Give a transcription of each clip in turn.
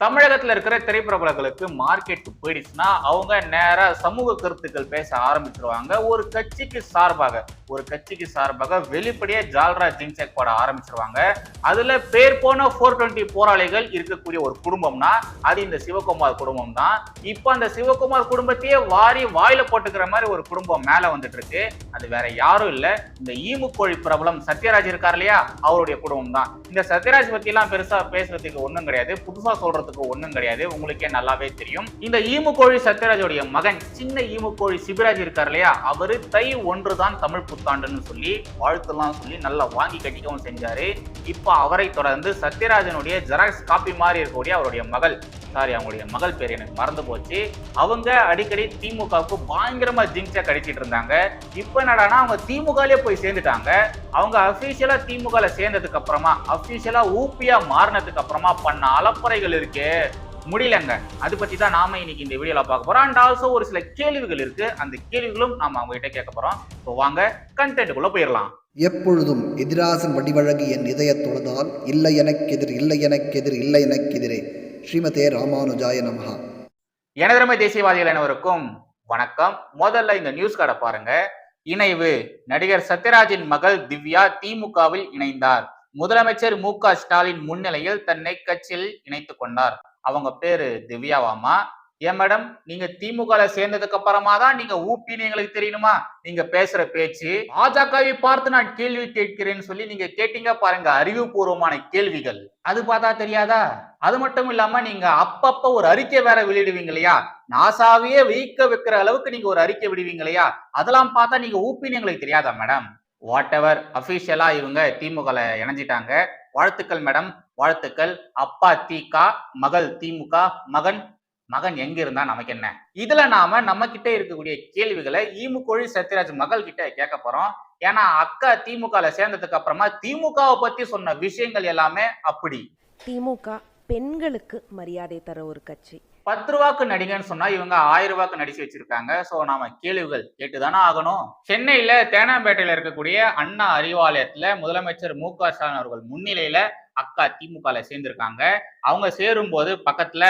தமிழகத்தில் இருக்கிற திரைப்பிரபலங்களுக்கு மார்க்கெட் போயிடுச்சுன்னா அவங்க நேராக சமூக கருத்துக்கள் பேச ஆரம்பிச்சிருவாங்க. ஒரு கட்சிக்கு சார்பாக ஒரு கட்சிக்கு சார்பாக வெளிப்படையாக ஜால்ரா ஜிங்செக் போட ஆரம்பிச்சிருவாங்க. அதுல பேர் போன ஃபோர் டுவெண்ட்டி போராளிகள் இருக்கக்கூடிய ஒரு குடும்பம்னா அது இந்த சிவகுமார் குடும்பம் தான் இப்போ அந்த சிவகுமார் குடும்பத்தையே வாரி வாயில போட்டுக்கிற மாதிரி ஒரு குடும்பம் மேல வந்துட்டு இருக்கு அது வேற யாரும் இல்லை. இந்த ஈமுக்கோழி பிரபலம் சத்யராஜ் இருக்கார் இல்லையா? அவருடைய குடும்பம் தான் இந்த சத்யராஜ் பத்தி எல்லாம் பெருசா பேசுறதுக்கு ஒன்றும் கிடையாது. புதுசா சொல்றதுக்கு ஒன்றும் கிடையாது. உங்களுக்கே நல்லாவே தெரியும். இந்த ஈமுக்கோழி சத்யராஜோடைய மகன் சின்ன ஈமுக்கோழி சிவராஜ் இருக்கார் இல்லையா? அவர் தை ஒன்று தான் தமிழ் புத்தாண்டுன்னு சொல்லி வாழ்த்துலாம் சொல்லி நல்லா வாங்கி கட்டிக்கவும் செஞ்சாரு. இப்போ அவரை தொடர்ந்து சத்யராஜனுடைய ஜெராக்ஸ் காப்பி மாதிரி இருக்கக்கூடிய அவருடைய மகள் சாரி அவங்களுடைய மகள் பேர் எனக்கு மறந்து போச்சு. அவங்க அடிக்கடி திமுகவுக்கு பயங்கரமா ஜிங்ஸா கடிச்சிட்டு இருந்தாங்க. இப்போ என்னடானா அவங்க திமுகலே போய் சேர்ந்துட்டாங்க. அவங்க அபிஷியலா திமுகல சேர்ந்ததுக்கு அப்புறமா அபிஷியலா ஊப்பியா மாறினதுக்கு அப்புறமா பண்ண அலப்பறைகள் இருக்கு. முடியலங்க. அது பத்தி தான் நாம இன்னைக்கு இந்த வீடியோல பார்க்க போறோம். அண்ட் ஆல்சோ ஒரு சில கேள்விகள் இருக்கு. அந்த கேள்விகளும் நாம அவங்க கிட்ட கேட்க போறோம். ஸோ வாங்க கண்டென்ட்டுக்குள்ள போயிடலாம். எப்பொழுதும் எதிராசன் வடிவழகு என் இதய தொழுதால் இல்லை எனக்கெதிர் இல்லை எனக்கெதிர் இல்லை எனக்கெதிரே ஸ்ரீமதே ராமானுஜாய நமஹா. எனதரமை தேசியவாதிகள் அனைவருக்கும் வணக்கம். முதல்ல இந்த நியூஸ் கார்டை பாருங்க. இணைவு. நடிகர் சத்யராஜின் மகள் திவ்யா திமுகவில் இணைந்தார். முதலமைச்சர் மு க ஸ்டாலின் முன்னிலையில் தன்னை கட்சியில் இணைத்து கொண்டார். அவங்க பேரு திவ்யாவாமா ஏன் மேடம்? நீங்க திமுக சேர்ந்ததுக்கு அப்புறமா தான் நீங்க ஊப்பின்னு எங்களுக்கு தெரியணுமா? நீங்க பேசுற பேச்சு. பாஜகவை பார்த்து நான் கேள்வி கேட்கிறேன்னு சொல்லி நீங்க கேட்டீங்க பாருங்க அறிவுபூர்வமான கேள்விகள். அது பார்த்தா தெரியாதா? அது மட்டும் இல்லாம நீங்க அப்பப்ப ஒரு அறிக்கை வேற வெளியிடுவீங்க இல்லையா? நாசாவையே வைக்க வைக்கிற அளவுக்கு நீங்க ஒரு அறிக்கை விடுவீங்க இல்லையா? அதெல்லாம் பார்த்தா நீங்க ஊப்பின்னு எங்களுக்கு தெரியாதா மேடம்? வாட் எவர் அபிஷியலா இவங்க திமுகவில் இணைஞ்சிட்டாங்க. வாழ்த்துக்கள் மேடம் வாழ்த்துக்கள். அப்பா திக மகள் திமுக மகன் மகன் எங்க இருந்தா நமக்கு என்ன? இதுல நாம நம்ம கிட்ட இருக்கக்கூடிய கேள்விகளை ஈமுக்கொழி சத்யராஜ் மகள் கிட்ட கேட்க போறோம். ஏன்னா அக்கா திமுகல சேர்ந்ததுக்கு அப்புறமா திமுகவை பத்தி சொன்ன விஷயங்கள் எல்லாமே அப்படி. திமுக பெண்களுக்கு மரியாதை தர ஒரு கட்சி. பத்து ரூபாக்கு நடிகன்னு சொன்னா இவங்க ஆயிரம் ரூபாய்க்கு நடிச்சு வச்சிருக்காங்க. சோ நாம கேள்விகள் கேட்டுதானே ஆகணும். சென்னையில தேனாம்பேட்டையில இருக்கக்கூடிய அண்ணா அறிவாலயத்துல முதலமைச்சர் மு க ஸ்டாலின் அவர்கள் முன்னிலையில அக்கா திமுகல சேர்ந்திருக்காங்க. அவங்க சேரும்போது பக்கத்துல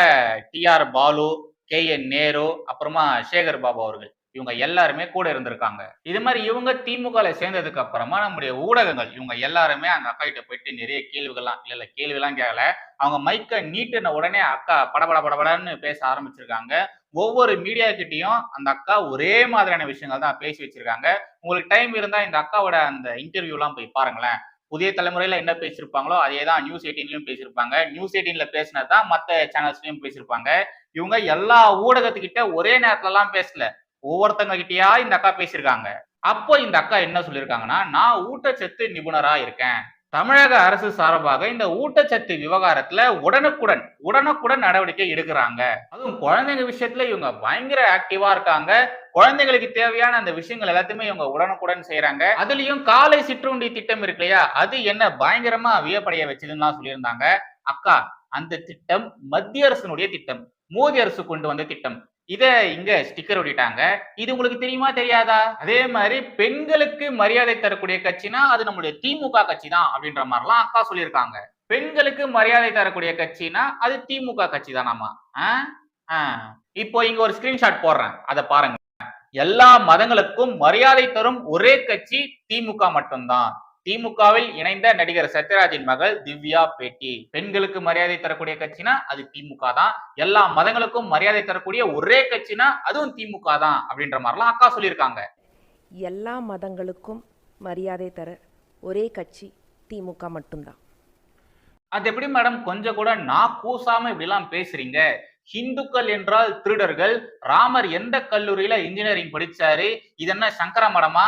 T R Balu K N Nehru அப்புறமா சேகர் பாபு அவர்கள். இவங்க எல்லாருமே கூட இருந்திருக்காங்க. இது மாதிரி இவங்க திமுகல சேர்ந்ததுக்கு அப்புறமா நம்முடைய ஊடகங்கள் இவங்க எல்லாருமே அந்த அக்கா கிட்ட போயிட்டு நிறைய கேள்விகள்லாம் இல்ல இல்ல கேள்விலாம் கேட்கல அவங்க மைக்க நீட்டுன உடனே அக்கா படபட படபடன்னு பேச ஆரம்பிச்சிருக்காங்க. ஒவ்வொரு மீடியா கிட்டையும் அந்த அக்கா ஒரே மாதிரியான விஷயங்கள் தான் பேசி வச்சிருக்காங்க. உங்களுக்கு டைம் இருந்தா இந்த அக்காவோட அந்த இன்டர்வியூலாம் போய் பாருங்களேன். புதிய தலைமுறையில என்ன பேசியிருப்பாங்களோ அதே தான் நியூஸ் எயிட்டீன்லயும் பேசியிருப்பாங்க. நியூஸ் எயிட்டீன்ல பேசினது தான் மற்ற சேனல்ஸ்லயும் பேசியிருப்பாங்க. இவங்க எல்லா ஊடகத்துக்கிட்ட ஒரே நேரத்துல எல்லாம் பேசல. ஒவ்வொருத்தங்க கிட்டயா இந்த அக்கா பேசியிருக்காங்க. அப்போ இந்த அக்கா என்ன சொல்லியிருக்காங்கன்னா நான் ஊட்டச்சத்து நிபுணரா இருக்கேன் தமிழக அரசு சார்பாக இந்த ஊட்டச்சத்து விவகாரத்துல உடனுக்குடன் உடனுக்குடன் நடவடிக்கை எடுக்கிறாங்க. அதுவும் குழந்தைங்க விஷயத்துல இவங்க பயங்கர ஆக்டிவா இருக்காங்க. குழந்தைகளுக்கு தேவையான அந்த விஷயங்கள் எல்லாத்தையுமே இவங்க உடனுக்குடன் செய்யறாங்க அதுலயும் காலை சிற்றுண்டி திட்டம் இருக்கு இல்லையா? அது என்ன பயங்கரமா வியப்படைய வச்சதுன்னு சொல்லியிருந்தாங்க. அக்கா அந்த திட்டம் மத்திய அரசினுடைய திட்டம். மோடி அரசு கொண்டு வந்த திட்டம். இத இங்க ஸ்டிக்கர் ஒட்டிட்டாங்க இது உங்களுக்கு தெரியுமா தெரியாதா? அதே மாதிரி பெண்களுக்கு மரியாதை தரக்கூடிய கட்சினா அது நம்மளுடைய திமுக கட்சி தான் அப்படின்ற மாதிரிலாம் அக்கா சொல்லியிருக்காங்க. பெண்களுக்கு மரியாதை தரக்கூடிய கட்சினா அது திமுக கட்சி தானாமா இப்போ இங்க ஒரு ஸ்கிரீன்ஷாட் போடுறேன். அதை பாருங்க. எல்லா மதங்களுக்கும் மரியாதை தரும் ஒரே கட்சி திமுக மட்டும்தான். திமுகவில் இணைந்த நடிகர் சத்யராஜின் மகள் திவ்யா பேட்டி. பெண்களுக்கு மரியாதை தரக்கூடிய கட்சினா அது திமுக தான். எல்லா மதங்களுக்கும் மரியாதை தரக்கூடிய ஒரே கட்சினா அதுவும் திமுக தான் அப்படின்ற மாதிரிலாம் அக்கா சொல்லியிருக்காங்க. எல்லா மதங்களுக்கும் மரியாதை தர ஒரே கட்சி திமுக மட்டும்தான். அது எப்படி மேடம்? கொஞ்சம் கூட நான் கூசாம இப்படிலாம் பேசுறீங்க. ஹிந்துக்கள் என்றால் திருடர்கள். ராமர் எந்த கல்லூரியில இன்ஜினியரிங் படிச்சாரு? இது என்ன சங்கர மடமா?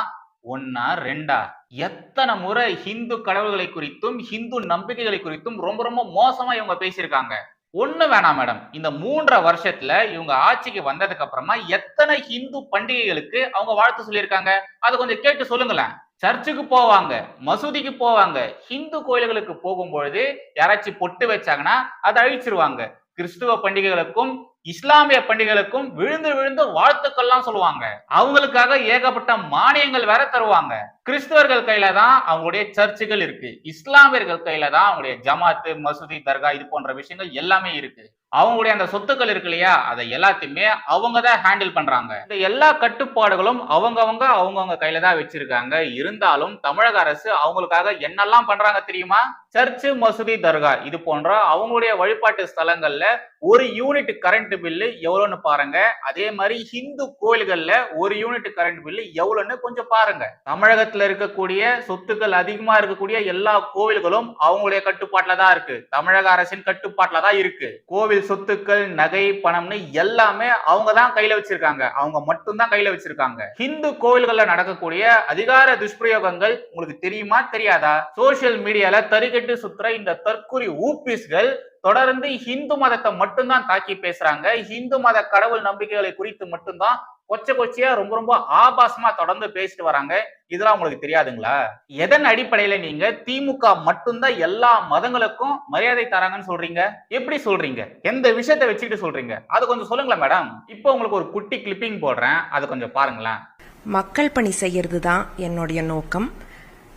ஒன்னா ரெண்டா? எத்தனை முறை ஹிந்து கடவுள்களை குறித்தும் ஹிந்து நம்பிக்கைகளை குறித்தும் ரொம்ப ரொம்ப மோசமா இவங்க பேசியிருக்காங்க. ஒண்ணு வேணாம் மேடம். இந்த மூன்றரை வருஷத்துல இவங்க ஆட்சிக்கு வந்ததுக்கு அப்புறமா எத்தனை ஹிந்து பண்டிகைகளுக்கு அவங்க வாழ்த்து சொல்லியிருக்காங்க? அதை கொஞ்சம் கேட்டு சொல்லுங்களேன். சர்ச்சுக்கு போவாங்க மசூதிக்கு போவாங்க ஹிந்து கோயில்களுக்கு போகும்பொழுது யாராச்சும் பொட்டு வச்சாங்கன்னா அதை அழிச்சிருவாங்க. கிறிஸ்துவ பண்டிகைகளுக்கும் இஸ்லாமிய பண்டிகைகளுக்கும் விழுந்து விழுந்து வாழ்த்துக்கள்லாம் சொல்லுவாங்க. அவங்களுக்காக ஏகப்பட்ட மானியங்கள் வேற தருவாங்க. கிறிஸ்தவர்கள் கையில தான் அவங்களுடைய சர்ச்சுகள் இருக்கு. இஸ்லாமியர்கள் கையில தான் அவங்களுடைய ஜமாத்து மசூதி தர்கா இது போன்ற விஷயங்கள் எல்லாமே இருக்கு. அவங்களுடைய அந்த சொத்துக்கள் இருக்கு இல்லையா? அதை எல்லாத்தையுமே அவங்க தான் ஹேண்டில் பண்றாங்க. இந்த எல்லா கட்டுப்பாடுகளும் அவங்கவங்க அவங்கவங்க கையில தான் வச்சிருக்காங்க. இருந்தாலும் தமிழக அரசு அவங்களுக்காக என்னெல்லாம் பண்றாங்க தெரியுமா? சர்ச்சு மசூதி தர்கா இது போன்ற அவங்களுடைய வழிபாட்டு ஸ்தலங்கள்ல ஒரு யூனிட் கரண்ட் பில்லு எவ்வளவுன்னு பாருங்க. அதே மாதிரி ஹிந்து கோயில்கள்ல ஒரு யூனிட் கரண்ட் பில்லு எவ்வளவுன்னு கொஞ்சம் பாருங்க. தமிழகத்துல இருக்கக்கூடிய சொத்துக்கள் அதிகமா இருக்கக்கூடிய எல்லா கோவில்களும் அவங்களுடைய கட்டுப்பாட்டுல தான் இருக்கு. தமிழக அரசின் கட்டுப்பாட்டுல தான் இருக்கு. கோவில் சொத்துக்கள் நகை பணம்னு எல்லாமே அவங்க தான் கையில வச்சிருக்காங்க. அவங்க மட்டும் தான் கையில வச்சிருக்காங்க. ஹிந்து கோவில்கள்ல நடக்கக்கூடிய அதிகார துஷ்பிரயோகங்கள் உங்களுக்கு தெரியுமா தெரியாதா? சோசியல் மீடியால தறிகட்டு சுத்துற இந்த தற்கொலை ஊபிஸ்கள் தொடர்ந்து ஹிந்து மதத்தை மட்டும்தான் தாக்கி பேசுறாங்க. ஹிந்து மத கடவுள் நம்பிக்கைகளை குறித்து மட்டும்தான் கொச்சை கொச்சையா ரொம்ப ரொம்ப ஆபாசமா தொடர்ந்து பேசிட்டு வராங்க. இதெல்லாம் உங்களுக்கு தெரியாதுங்களா? எதன் அடிப்படையில நீங்க திமுக மட்டும்தான் எல்லா மதங்களுக்கும் மரியாதை தராங்கன்னு சொல்றீங்க? எப்படி சொல்றீங்க? எந்த விஷயத்த வச்சுக்கிட்டு சொல்றீங்க? அது கொஞ்சம் சொல்லுங்களேன் மேடம் இப்போ உங்களுக்கு ஒரு குட்டி கிளிப்பிங் போடுறேன். அது கொஞ்சம் பாருங்களேன். மக்கள் பணி செய்யறது தான் என்னுடைய நோக்கம்.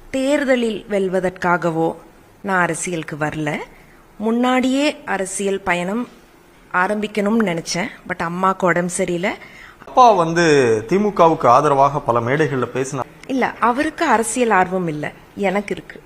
தேர்தலில் வெல்வதற்காகவோ நான் அரசியலுக்கு வரல. முன்னாடியே அரசியல் பயணம் ஆரம்பிக்கணும்னு நினச்சேன். பட் அம்மாவுக்கு உடம்பு சரியில்லை. அப்பா வந்து திமுகவுக்கு ஆதரவாக பல மேடைகளில் பேசினார் இல்லை அவருக்கு அரசியல் ஆர்வம் இல்லை. எனக்கு இருக்கு.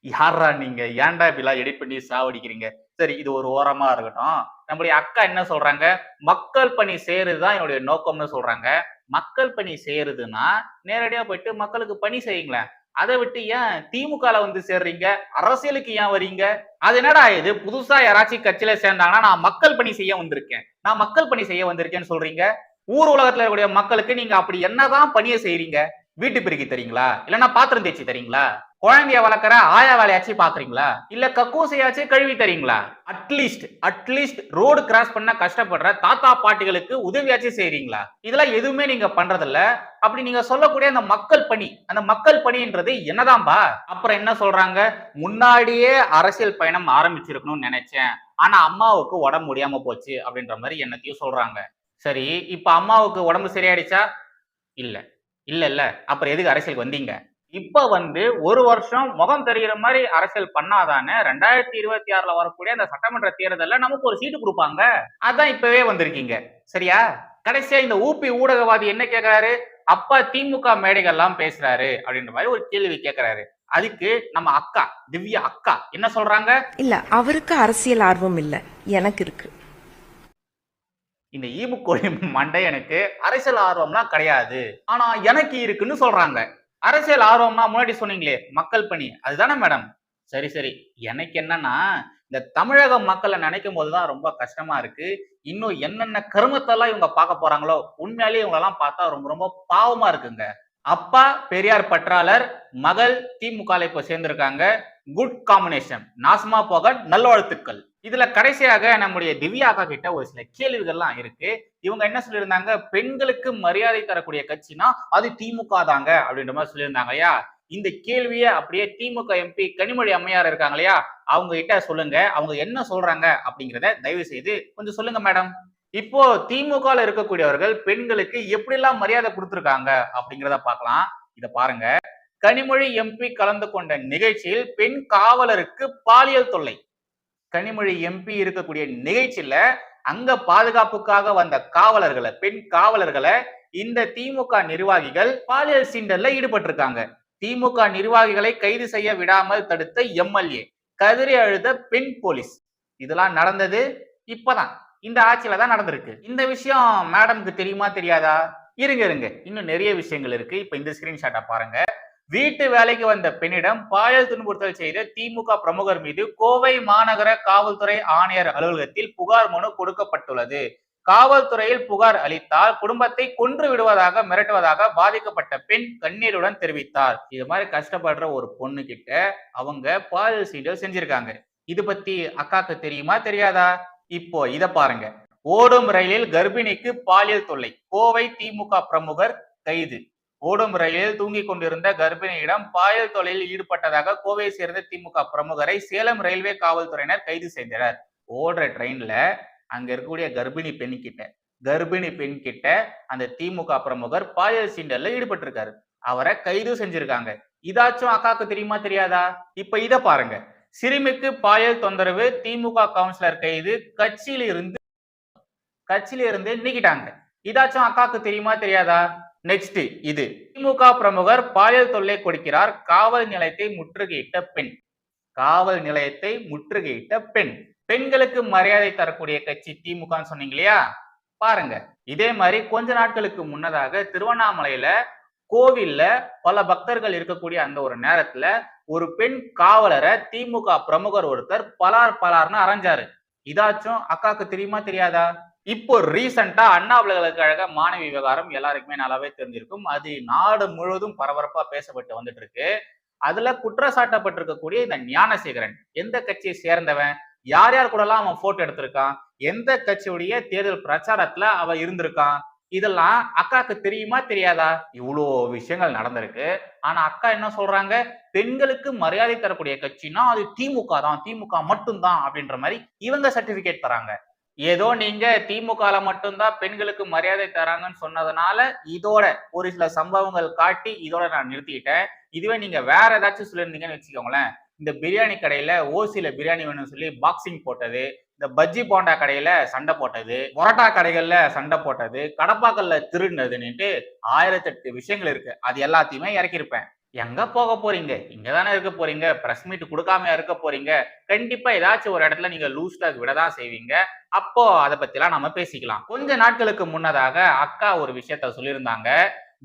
யாரா நீங்க? ஏன்டா இப்படிலாம் எடிட் பண்ணி சாவடிக்கிறீங்க? சரி இது ஒரு ஓரமா இருக்கட்டும். நம்முடைய அக்கா என்ன சொல்றாங்க? மக்கள் பணி செய்யறதுதான் என்னுடைய நோக்கம்னு சொல்றாங்க. மக்கள் பணி செய்யறதுன்னா நேரடியா போயிட்டு மக்களுக்கு பணி செய்யுங்களேன். அதை விட்டு ஏன் திமுகல வந்து சேர்றீங்க? அரசியலுக்கு ஏன் வரீங்க? அது என்னடா இது? புதுசா யாராச்சும் கட்சியில சேர்ந்தாங்கன்னா நான் மக்கள் பணி செய்ய வந்திருக்கேன். நான் மக்கள் பணி செய்ய வந்திருக்கேன்னு சொல்றீங்க? ஊர் உலகத்துல இருக்கக்கூடிய மக்களுக்கு நீங்க அப்படி என்னதான் பணியை செய்றீங்க? வீட்டு பெருக்கி தரீங்களா? இல்லைன்னா பாத்திரம் தேய்ச்சி தரீங்களா? குழந்தைய வளர்க்குற ஆயா வேலையாச்சும் பாக்குறீங்களா இல்ல கக்கூசையாச்சும் கழுவி தரீங்களா? அட்லீஸ்ட் அட்லீஸ்ட் ரோடு கிராஸ் பண்ண கஷ்டப்படுற தாத்தா பாட்டிகளுக்கு உதவியாச்சும் செய்றீங்களா? இதெல்லாம் எதுவுமே நீங்க பண்றதில்ல. அப்படி நீங்க சொல்லக்கூடிய அந்த மக்கள் பணி அந்த மக்கள் பணின்றது என்னதான்பா அப்புறம் என்ன சொல்றாங்க? முன்னாடியே அரசியல் பயணம் ஆரம்பிச்சிருக்கணும்னு நினைச்சேன். ஆனா அம்மாவுக்கு உடம்பு முடியாம போச்சு அப்படின்ற மாதிரி என்னத்தையும் சொல்றாங்க. சரி இப்ப அம்மாவுக்கு உடம்பு சரியாயிடுச்சா? இல்லை. இல்ல இல்ல. அப்புறம் எதுக்கு அரசியலுக்கு வந்தீங்க? இப்ப வந்து ஒரு வருஷம் முகம் தெரிகிற மாதிரி அரசியல் பண்ணாதானே ரெண்டாயிரத்தி இருபத்தி ஆறுல வரக்கூடிய அந்த சட்டமன்ற தேர்தல்ல நமக்கு ஒரு சீட்டு கொடுப்பாங்க. அதான் இப்பவே வந்திருக்கீங்க. சரியா? கடைசியா இந்த ஊபி ஊடகவாதி என்ன கேக்குறாரு? அப்பா திமுக மேடைகள்லாம் பேசுறாரு அப்படின்ற மாதிரி ஒரு கேள்வி கேக்குறாரு. அதுக்கு நம்ம அக்கா திவ்யா அக்கா என்ன சொல்றாங்க? இல்லை அவருக்கு அரசியல் ஆர்வம் இல்லை. எனக்கு இருக்கு. இந்த ஈபுக்கோழி மண்டையனுக்கு அரசியல் ஆர்வம்லாம் கிடையாது. ஆனா எனக்கு இருக்குன்னு சொல்றாங்க. அரசியல் ஆர்வம்னா முன்னாடி சொன்னீங்களே மக்கள் பணி. அதுதானே மேடம்? சரி சரி. எனக்கு என்னன்னா இந்த தமிழக மக்களை நினைக்கும் போதுதான் ரொம்ப கஷ்டமா இருக்கு. இன்னும் என்னென்ன கருமத்தெல்லாம் இவங்க பார்க்க போறாங்களோ உண்மையாலேயே இவங்களெல்லாம் பார்த்தா ரொம்ப ரொம்ப பாவமா இருக்குங்க. அப்பா பெரியார் பற்றாளர் மகள் திமுக இப்போ சேர்ந்திருக்காங்க. குட் காம்பினேஷன் நாசமா போக நல்வாழ்த்துக்கள் இதுல கடைசியாக நம்முடைய திவ்யாக்கா கிட்ட ஒரு சில கேள்விகள்லாம் இருக்கு. இவங்க என்ன சொல்லியிருந்தாங்க? பெண்களுக்கு மரியாதை தரக்கூடிய கட்சினா அது திமுக தாங்க அப்படின்ற மாதிரி சொல்லியிருந்தாங்க இல்லையா இந்த கேள்வியை அப்படியே திமுக எம்பி கனிமொழி அம்மையார் இருக்காங்க இல்லையா? அவங்க கிட்ட சொல்லுங்க. அவங்க என்ன சொல்றாங்க அப்படிங்கிறத தயவு செய்து கொஞ்சம் சொல்லுங்க மேடம். இப்போ திமுகல இருக்கக்கூடியவர்கள் பெண்களுக்கு எப்படிலாம் மரியாதை கொடுத்துருக்காங்க அப்படிங்கிறத பார்க்கலாம். இத பாருங்க. கனிமொழி எம்பி கலந்து கொண்ட நிகழ்ச்சியில் பெண் காவலருக்கு பாலியல் தொல்லை. கனிமொழி எம்பி இருக்கக்கூடிய நிகழ்ச்சியில அங்க பாதுகாப்புக்காக வந்த காவலர்களை பெண் காவலர்களை இந்த திமுக நிர்வாகிகள் பாலியல் சீண்டல்ல ஈடுபட்டிருக்காங்க. திமுக நிர்வாகிகளை கைது செய்ய விடாமல் தடுத்த எம்எல்ஏ கதறி அழுத பெண் போலீஸ். இதெல்லாம் நடந்தது இப்பதான். இந்த ஆட்சியில தான் நடந்திருக்கு. இந்த விஷயம் மேடம்க்கு தெரியுமா தெரியாதா? இருங்க இருங்க. இன்னும் நிறைய விஷயங்கள் இருக்கு. இப்ப இந்த ஸ்கிரீன்ஷாட்டை பாருங்க. வீட்டு வேலைக்கு வந்த பெண்ணிடம் பாலியல் துன்புறுத்தல் செய்த திமுக பிரமுகர் மீது கோவை மாநகர காவல்துறை ஆணையர் அலுவலகத்தில் புகார் மனு கொடுக்கப்பட்டுள்ளது. காவல்துறையில் புகார் அளித்தால் குடும்பத்தை கொன்று விடுவதாக மிரட்டுவதாக பாதிக்கப்பட்ட பெண் கண்ணீருடன் தெரிவித்தார். இது மாதிரி கஷ்டப்படுற ஒரு பொண்ணு கிட்ட அவங்க பாலியல் சீடல் செஞ்சிருக்காங்க. இது பத்தி அக்காக்கு தெரியுமா தெரியாதா? இப்போ இத பாருங்க. ஓடும் ரயிலில் கர்ப்பிணிக்கு பாலியல் தொல்லை. கோவை திமுக பிரமுகர் கைது. ஓடும் ரயிலில் தூங்கிக் கொண்டிருந்த கர்ப்பிணியிடம் பாயல் தொழிலில் ஈடுபட்டதாக கோவையை சேர்ந்த திமுக பிரமுகரை சேலம் ரயில்வே காவல்துறையினர் கைது செய்தனர். ஓடுற ட்ரெயின்ல அங்க இருக்கக்கூடிய கர்ப்பிணி பெண் கிட்ட கர்ப்பிணி பெண் கிட்ட அந்த திமுக பிரமுகர் பாயல் சீண்டல்ல ஈடுபட்டிருக்காரு. அவரை கைது செஞ்சிருக்காங்க. இதாச்சும் அக்காக்கு தெரியுமா தெரியாதா? இப்ப இத பாருங்க. சிறுமிக்கு பாயல் தொந்தரவு திமுக கவுன்சிலர் கைது கட்சியில இருந்து கட்சியில இருந்து நீக்கிட்டாங்க. இதாச்சும் அக்காக்கு தெரியுமா தெரியாதா? நெக்ஸ்ட் இது. திமுக பிரமுகர் பாலியல் தொல்லை கொடுக்கிறார். காவல் நிலையத்தை முற்றுகையிட்ட பெண். காவல் நிலையத்தை முற்றுகையிட்ட பெண். பெண்களுக்கு மரியாதை தரக்கூடிய கட்சி திமுகன்னு சொன்னீங்க இல்லையா? பாருங்க. இதே மாதிரி கொஞ்ச நாட்களுக்கு முன்னதாக திருவண்ணாமலையில கோவில்ல பல பக்தர்கள் இருக்கக்கூடிய அந்த ஒரு நேரத்துல ஒரு பெண் காவலரை திமுக பிரமுகர் ஒருத்தர் பலார் பலார்னு அரைஞ்சாரு. இதாச்சும் அக்காக்கு தெரியுமா தெரியாதா? இப்போ ரீசண்டா அண்ணா பல்கலைக்கழக மாணவி விவகாரம் எல்லாருக்குமே நல்லாவே தெரிஞ்சிருக்கும். அது நாடு முழுவதும் பரபரப்பா பேசப்பட்டு வந்துட்டு இருக்கு அதுல குற்றச்சாட்டப்பட்டிருக்கக்கூடிய இந்த ஞானசேகரன் எந்த கட்சியை சேர்ந்தவன்? யார் யார் கூடலாம் அவன் போட்டோ எடுத்திருக்கான்? எந்த கட்சியுடைய தேர்தல் பிரச்சாரத்துல அவ இருந்திருக்கான்? இதெல்லாம் அக்காக்கு தெரியுமா தெரியாதா? இவ்வளோ விஷயங்கள் நடந்திருக்கு. ஆனா அக்கா என்ன சொல்றாங்க? பெண்களுக்கு மரியாதை தரக்கூடிய கட்சின்னா அது திமுக தான். திமுக மட்டும்தான் அப்படின்ற மாதிரி இவங்க சர்டிபிகேட் தராங்க. ஏதோ நீங்க திமுகல மட்டும்தான் பெண்களுக்கு மரியாதை தராங்கன்னு சொன்னதுனால இதோட ஒரு சில சம்பவங்கள் காட்டி இதோட நான் நிறுத்திக்கிட்டேன் இதுவே நீங்க வேற ஏதாச்சும் சொல்லியிருந்தீங்கன்னு வச்சுக்கோங்களேன். இந்த பிரியாணி கடையில ஓசியில பிரியாணி வேணும்னு சொல்லி பாக்ஸிங் போட்டது இந்த பஜ்ஜி போண்டா கடையில சண்டை போட்டது பொரோட்டா கடைகள்ல சண்டை போட்டது கடப்பாக்கல்ல திருடினதுன்னுட்டு ஆயிரத்தெட்டு விஷயங்கள் இருக்கு. அது எல்லாத்தையுமே இறக்கியிருப்பேன். எங்க போக போறீங்க? இங்க தானே இருக்க போறீங்க? பிரஸ் மீட் கொடுக்காம இருக்க போறீங்க? கண்டிப்பா ஏதாச்சும் ஒரு இடத்துல நீங்க லூஸ் டாக் விட தான் செய்வீங்க. அப்போ அதை பத்திலாம் நம்ம பேசிக்கலாம். கொஞ்ச நாட்களுக்கு முன்னதாக அக்கா ஒரு விஷயத்த சொல்லியிருந்தாங்க.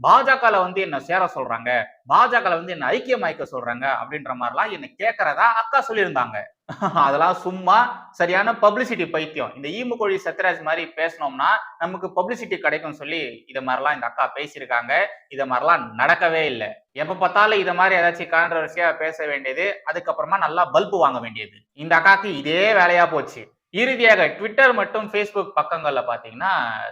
பாஜகல வந்து என்ன சேர சொல்றாங்க? பாஜகல வந்து என்ன ஐக்கியமாய்க்க சொல்றாங்க? அப்படின்ற மாதிரிலாம் என்ன கேட்கறதா அக்கா சொல்லியிருந்தாங்க. அதெல்லாம் சும்மா சரியான பப்ளிசிட்டி பைத்தியம். இந்த ஈமுகொழி சத்யராஜ் மாதிரி பேசினோம்னா நமக்கு பப்ளிசிட்டி கிடைக்கும் சொல்லி இதை மாதிரிலாம் இந்த அக்கா பேசியிருக்காங்க. இதை மாதிரிலாம் நடக்கவே இல்லை. எப்ப பார்த்தாலும் இதை மாதிரி ஏதாச்சும் கான்ட்ரவர்சியா பேச வேண்டியது அதுக்கப்புறமா நல்லா பல்பு வாங்க வேண்டியது. இந்த அக்காக்கு இதே வேலையா போச்சு. இறுதியாக ட்விட்டர் மற்றும் ஃபேஸ்புக் பக்கங்கள்ல பாத்தீங்கன்னா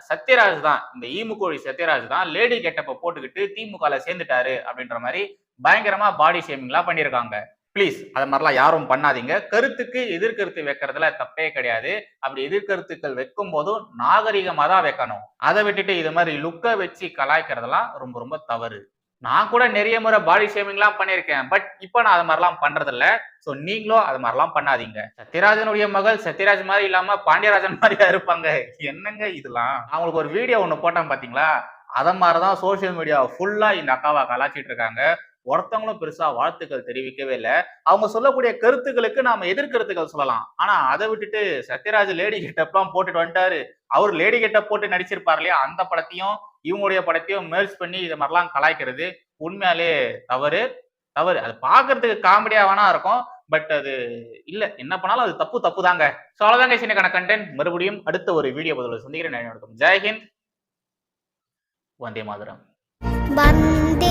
சத்யராஜ் தான் இந்த ஈமுக்கோழி சத்யராஜ் தான் லேடி கெட்டப்ப போட்டுக்கிட்டு திமுகல சேர்ந்துட்டாரு அப்படின்ற மாதிரி பயங்கரமா பாடி ஷேமிங்லாம் பண்ணியிருக்காங்க ப்ளீஸ் அது மாதிரிலாம் யாரும் பண்ணாதீங்க. கருத்துக்கு எதிர்கருத்து வைக்கிறதுல தப்பே கிடையாது. அப்படி எதிர்கருத்துக்கள் வைக்கும் போதும் நாகரிகமாக தான் வைக்கணும். அதை விட்டுட்டு இது மாதிரி லுக்கை வச்சு கலாய்க்கிறதெல்லாம் ரொம்ப ரொம்ப தவறு. நான் கூட நிறைய முறை பாடி ஷேமிங்லாம் பண்ணியிருக்கேன். பட் இப்போ நான் அது மாதிரிலாம் பண்றதில்ல. ஸோ நீங்களும் அது மாதிரிலாம் பண்ணாதீங்க. சத்யராஜனுடைய மகள் சத்யராஜ் மாதிரி இல்லாம பாண்டியராஜன் மாதிரியா இருப்பாங்க. என்னங்க இதெல்லாம்? அவங்களுக்கு ஒரு வீடியோ ஒன்று போட்டேன் பாத்தீங்களா? மாதிரி மாதிரிதான் சோசியல் மீடியா ஃபுல்லா இந்த அக்காவை கலாச்சிட்டு இருக்காங்க. ஒருத்தவங்களும் பெருசா வாழ்த்துக்கள் தெரிவிக்கவே இல்லை. அவங்க சொல்லக்கூடிய கருத்துக்களுக்கு நாம எதிர்கருத்துக்கள் சொல்லலாம். ஆனா அதை விட்டுட்டு சத்யராஜ் லேடி கெட்டப்லாம் போட்டுட்டு வந்துட்டாரு. அவர் லேடி கெட்டப் போட்டு நடிச்சிருப்பார் இல்லையா? அந்த படத்தையும் இவங்களுடைய படத்தையும் மேர்ஜ் பண்ணி இது மாதிரிலாம் கலாய்க்கிறது உண்மையாலே தவறு. தவறு. அது பாக்குறதுக்கு காமெடியா வேணா இருக்கும். பட் அது இல்ல. என்ன பண்ணாலும் அது தப்பு தப்பு தாங்க ஸோ அவ்வளோதாங்க சின்னக்கான கண்டென்ட் மறுபடியும் அடுத்த ஒரு வீடியோ பதில் சந்திக்கிறேன். ஜெய்ஹிந்த் வந்தே மாதரம். வந்தே